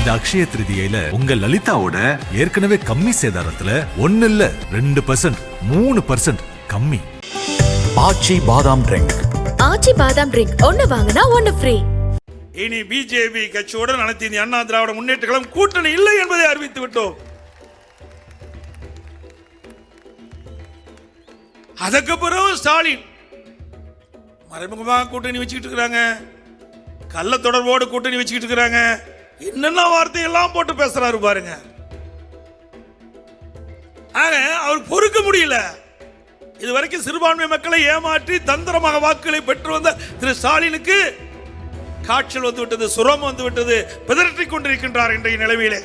இந்த அக்ஷய திருதியில உங்க லலிதாவோட ஏற்கனவே கம்மி சேதாரத்துல ஒன்னு இல்ல ரெண்டு பர்சன்ட் மூணு பர்சன்ட் கம்மி. ஆச்சி பாதாம் ட்ரிங்க் ஆச்சி பாதாம் ட்ரிங்க் ஒன்னு வாங்கினா ஒன்னு ஃப்ரீ இனி பிஜேபி கட்சியுடன் அனைத்து இந்திய அண்ணா திராவிட முன்னேற்ற கழகம் கூட்டணி இல்லை என்பதை அறிவித்து விட்டோம். அதற்கு பிறகு ஸ்டாலின் மறைமுகமாக கூட்டணி வச்சுக்கிட்டு இருக்கிறாங்க. கள்ள தொடர்போடு கூட்டணி வச்சுக்கிட்டு இருக்கிறாங்க. என்னென்ன வார்த்தையெல்லாம் போட்டு பேசுறாரு பாருங்க. ஆக அவர் பொறுக்க முடியல. இதுவரைக்கும் சிறுபான்மை மக்களை ஏமாற்றி தந்திரமாக வாக்குகளை பெற்று வந்த திரு ஸ்டாலினுக்கு காய்ச்சல் வந்து விட்டது சுரம் வந்து விட்டது பிதற்றிக் கொண்டிருக்கின்றார் இன்றைய நிலவிலே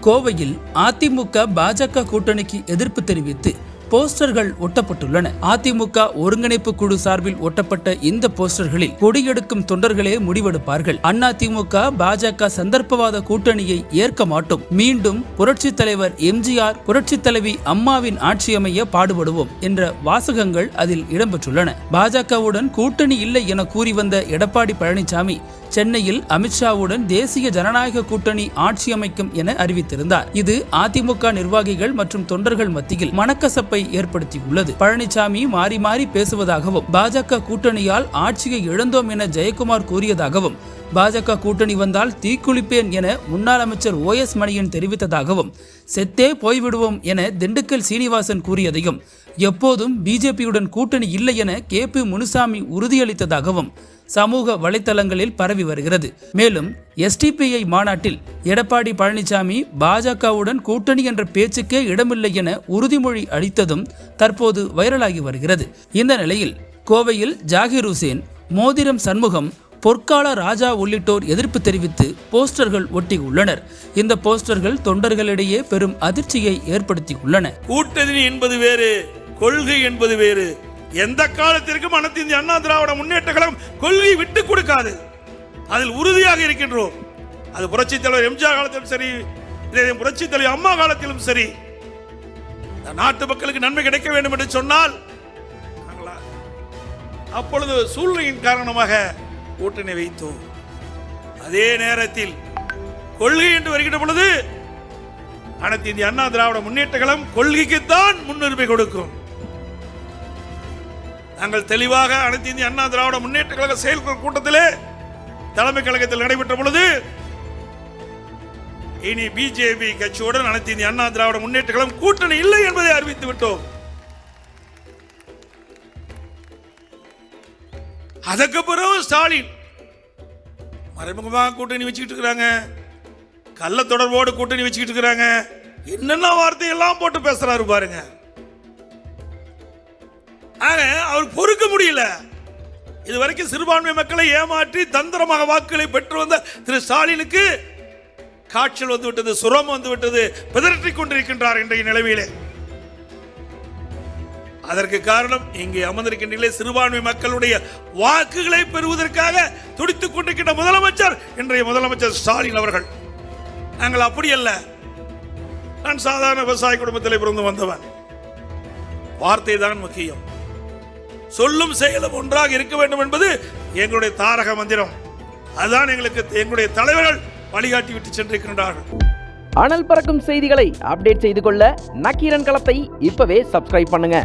கோவையில் அதிமுக பாஜக கூட்டணிக்கு எதிர்ப்பு தெரிவித்து போஸ்டர்கள் ஒட்டப்பட்டுள்ளன. அதிமுக ஒருங்கிணைப்பு குழு சார்பில் ஒட்டப்பட்ட இந்த போஸ்டர்களில் கொடியெடுக்கும் தொண்டர்களே முடிவெடுப்பார்கள். அண்ணா திமுக பாஜக சந்தர்ப்பவாத கூட்டணியை ஏற்க மாட்டோம். மீண்டும் புரட்சி தலைவர் எம்ஜிஆர் புரட்சித் தலைவி அம்மாவின் ஆட்சி அமைய பாடுபடுவோம் என்ற வாசகங்கள் அதில் இடம்பெற்றுள்ளன. பாஜகவுடன் கூட்டணி இல்லை என கூறி வந்த எடப்பாடி பழனிசாமி சென்னையில் அமித்ஷாவுடன் தேசிய ஜனநாயக கூட்டணி ஆட்சி அமைக்கும் என அறிவித்திருந்தார். இது அதிமுக நிர்வாகிகள் மற்றும் தொண்டர்கள் மத்தியில் மனக்கசப்பை ஏற்படுத்தியுள்ளது. பழனிசாமி மாறி மாறி பேசுவதாகவும் பாஜக கூட்டணியால் ஆட்சியை இழந்தோம் என ஜெயக்குமார் கூறியதாகவும் பாஜக கூட்டணி வந்தால் தீக்குளிப்பேன் என முன்னாள் அமைச்சர் ஓ எஸ் மணியன் தெரிவித்ததாகவும் செத்தே போய்விடுவோம் என திண்டுக்கல் சீனிவாசன் கூறியதையும் எப்போதும் பிஜேபியுடன் கூட்டணி இல்லை என கே பி முனுசாமி உறுதியளித்ததாகவும் சமூக வலைத்தளங்களில் பரவி வருகிறது. மேலும் எஸ்டிபிஐ மாநாட்டில் எடப்பாடி பழனிசாமி பாஜகவுடன் கூட்டணி என்ற பேச்சுக்கே இடமில்லை என உறுதிமொழி அளித்ததும் தற்போது வைரலாகி வருகிறது. இந்த நிலையில் கோவையில் ஜாகிர் ஹுசேன் மோதிரம் சண்முகம் பொற்கால ராஜா உள்ளிட்டோர் எதிர்ப்பு தெரிவித்து போஸ்டர்கள் ஒட்டியுள்ளனர். இந்த போஸ்டர்கள் தொண்டர்களிடையே பெரும் அதிர்ச்சியை ஏற்படுத்தியுள்ளன. கூட்டணி என்பது வேறு கொள்கை என்பது வேறு. எந்த காலத்திற்கும் அனைத்து இந்திய அண்ணா திராவிட முன்னேற்ற கழகம் கொள்கை விட்டு கொடுக்காது? அதில் உறுதியாக இருக்கின்றோம். அது புரட்சி தலைவர் எம்ஜிஆர் காலத்திலும் சரி இதே புரட்சி தலைவர் அம்மா காலத்திலும் சரி. இந்த நாட்டு மக்களுக்கு நன்மை கிடைக்க வேண்டும் என்று சொன்னால் அப்பொழுது சூழ்நிலையின் காரணமாக கூட்டணி வைத்தோம். அதே நேரத்தில் கொள்கை என்று வருகின்ற பொழுது அனைத்து இந்திய அண்ணா திராவிட முன்னேற்ற கழகம் கொள்கைக்குத்தான் முன்னுரிமை கொடுக்கும். நாங்கள் தெளிவாக அனைத்து இந்திய அண்ணா திராவிட முன்னேற்ற கழக செயற்குழு கூட்டத்திலே தலைமை கழகத்தில் நடைபெற்ற பொழுது இனி பிஜேபி கட்சியுடன் அனைத்து இந்திய அண்ணா திராவிட முன்னேற்ற கழகம் கூட்டணி இல்லை என்பதை அறிவித்து விட்டோம். அதற்கு பிறகு ஸ்டாலின் மறைமுகமாக கூட்டணி வச்சுக்கிட்டு இருக்கிறாங்க. கள்ள தொடர்போடு கூட்டணி வச்சுக்கிட்டு இருக்கிறாங்க. என்னென்ன வார்த்தையெல்லாம் போட்டு பேசுறாரு பாருங்க. ஆக அவர் பொறுக்க முடியல. இதுவரைக்கும் சிறுபான்மை மக்களை ஏமாற்றி தந்திரமாக வாக்குகளை பெற்று வந்த திரு ஸ்டாலினுக்கு காய்ச்சல் வந்து விட்டது சுரம் வந்து விட்டது பிதற்றிக் கொண்டிருக்கின்றார் இன்றைய நிலைமையிலே. அதற்கு காரணம் இங்கே அமர்ந்திருக்கின்றீர்களே சிறுபான்மை மக்களுடைய வாக்குகளை பெறுவதற்காக துடித்துக் கொண்டிருக்கின்ற முதலமைச்சர் இன்றைய முதலமைச்சர் ஸ்டாலின் அவர்கள். நாங்கள் அப்படி அல்ல. நான் சாதாரண விவசாய குடும்பத்தில் பிறந்து வந்தவன். வார்த்தை தான் முக்கியம். சொல்லும் செயலும் ஒன்றாக இருக்க வேண்டும் என்பது எங்களுடைய தாரக மந்திரம். அதுதான் எங்களுக்கு எங்களுடைய தலைவர்கள் வழிகாட்டி விட்டு சென்றிருக்கின்றார்கள். அனல் பறக்கும் செய்திகளை அப்டேட் செய்து கொள்ள நக்கீரன் களத்தை இப்பவே சப்ஸ்கிரைப் பண்ணுங்க.